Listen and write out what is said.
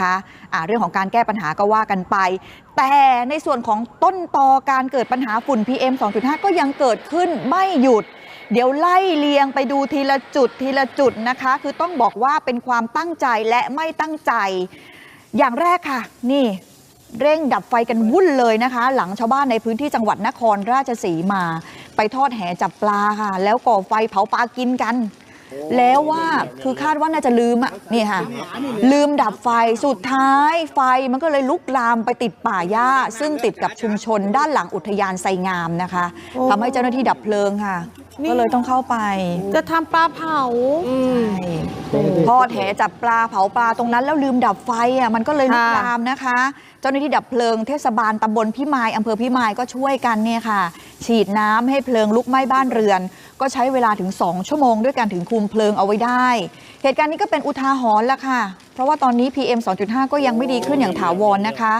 นะะเรื่องของการแก้ปัญหาก็ว่ากันไป แต่ในส่วนของต้นตอการเกิดปัญหาฝุ่น PM 2.5 ก็ยังเกิดขึ้นไม่หยุด เดี๋ยวไล่เลียงไปดูทีละจุดทีละจุดนะคะ คือต้องบอกว่าเป็นความตั้งใจและไม่ตั้งใจ อย่างแรกค่ะ นี่เร่งดับไฟกันวุ่นเลยนะคะ หลังชาวบ้านในพื้นที่จังหวัดนครราชสีมา ไปทอดแหจับปลาค่ะ แล้วก่อไฟเผาปลากินกัน แล้วว่าคือคาดว่าน่าจะลืมอะนี่ค่ะลืมดับไฟสุดท้ายไฟมันก็เลยลุกลามไปติดป่าหญ้า ซึ่งติดกับชุมชนด้านหลังอุทยานไซงามนะคะโอ้ทำให้เจ้าหน้าที่ดับเพลิงค่ะก็เลยต้องเข้าไป จะทำปลาเผาใช่ทอดแหจับปลาเผาปลาตรงนั้นแล้วลืมดับไฟอะมันก็เลยลุกค่ะลามนะคะ เจ้าหน้าที่ดับเพลิงเทศบาลตำบลพิมายอำเภอพิมายก็ช่วยกันเนี่ยค่ะ ฉีดน้ำให้เพลิงลุกไหม้บ้านเรือน ก็ใช้เวลาถึง 2 ชั่วโมงด้วยการถึงคุมเพลิงเอาไว้ได้ เหตุการณ์นี้ก็เป็นอุทาหรณ์ละค่ะ เพราะว่าตอนนี้ PM 2.5 ก็ยังไม่ดีขึ้นอย่างถาวรนะคะ